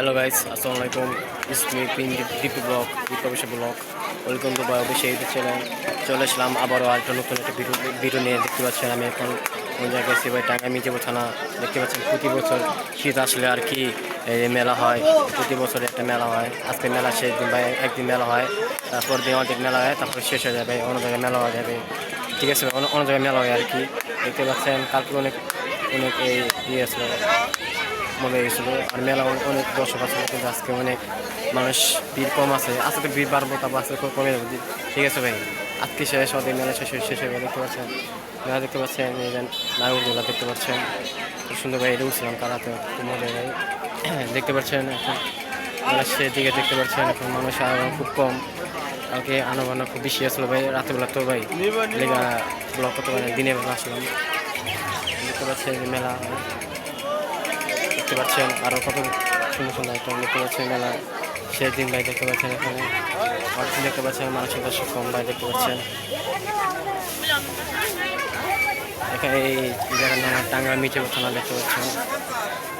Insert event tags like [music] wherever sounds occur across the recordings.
Hello guys আসসালামু আলাইকুম ইসমি পিন ডিপি ডিপি অফিসে blog welcome to boy YouTube channel চলে আসলাম আবারও আরেকটা নতুন একটা ভিডিও নিয়ে। দেখতে পাচ্ছেন, আমি এখন কোন জায়গায় আছি ভাই? টাঙ্গা মিজেবো থানা। দেখতে পাচ্ছেন, প্রতি বছর শীত আসলে আর কি, এই মেলা হয়। প্রতি বছর একটা মেলা হয়। আজকে মেলা শেষ দিন, ভাই, একদিন মেলা হয়। তারপর দিন অর্ধেক মেলা হয়, তারপর শেষ হয়ে যাবে। অন্য জায়গায় মেলা হয়ে যাবে। ঠিক আছে, অন্য জায়গায় মেলা হয় আর কি। দেখতে পাচ্ছেন, কালকে অনেক অনেক ইয়ে আসলো মনে হয়েছিল। আর মেলা অনেক- দর্শক আছে, কিন্তু আজকে অনেক মানুষ ভিড় কম আছে। আজকে ভিড় বাড়বো, তারপর আজকে কম- যাবে। ঠিক আছে ভাই। আজকে শেষ হবে, মেলা শেষ শেষ হয়ে দেখতে পাচ্ছেন। মেলা দেখতে পাচ্ছেন নাগরদোলা দেখতে পাচ্ছেন। খুব সুন্দর ভাই, এটা উঠছিলাম কারাতে খুব মজা ভাই। [clears throat] দেখতে পাচ্ছেন এখন, মেলা শেষের দিকে দেখতে পাচ্ছেন এখন মানুষ আর খুব কম। কালকে আনাবানা খুব বেশি আসলো ভাই রাতেবেলা তো ভাই ব্লক করতে পারে দিনের বেলা আসলাম। দেখতে পাচ্ছেন মেলা দেখতে পাচ্ছেন আরও কত সুন্দর সুন্দর আইটেম দেখতে পাচ্ছেন মেলা শেষ দিন ভাই দেখতে পাচ্ছেন এখানে। অর্থ দেখতে পাচ্ছেন মানুষের দর্শক কম ভাই দেখতে পাচ্ছেন। এখানে এই জায়গার নাম টাঙ্গা মিচে থানা দেখতে পাচ্ছেন।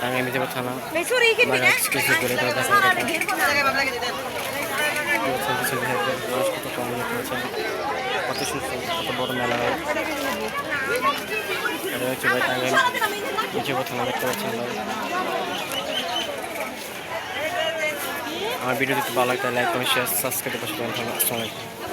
টাঙ্গা মিচে থানা কিছু করে মানুষ কত কম দেখতে পাচ্ছেন। কত সুন্দর কত বড় মেলা হয়। এটা হচ্ছে কথা না দেখতে পাচ্ছেন আমার ভিডিও যদি ভালো লাগে লাইক কমেন্ট শেয়ার সাবস্ক্রাইব করতে পারেন আসসালামু আলাইকুম।